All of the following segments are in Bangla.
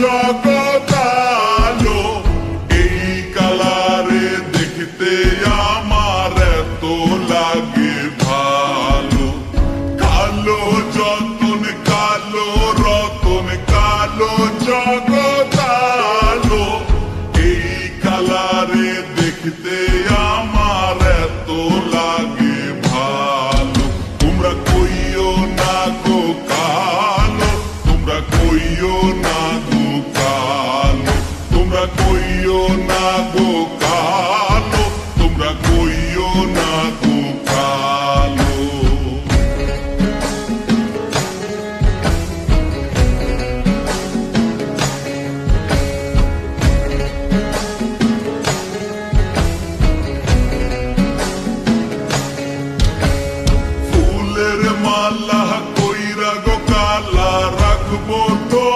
জগতালো, এই কালারে দেখতে আমার এত লাগে ভালো। কালো যতন, কালো রতন, কালো এই কালারে দেখতে তোমরা না কালো ফুলের মালা কইরা গো কালা রাখব তোমায়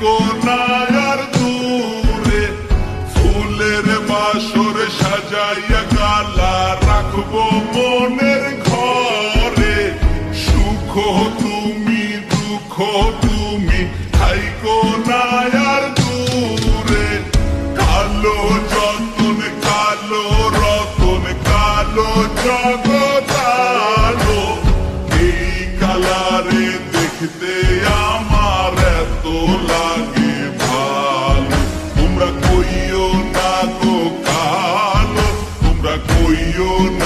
কোনায়ার দূরে? ফুলের বাসর সাজাইয়া গালা রাখব মনের ঘরে। সুখ তুমি, দুঃখ তুমি হাই কোনায় yo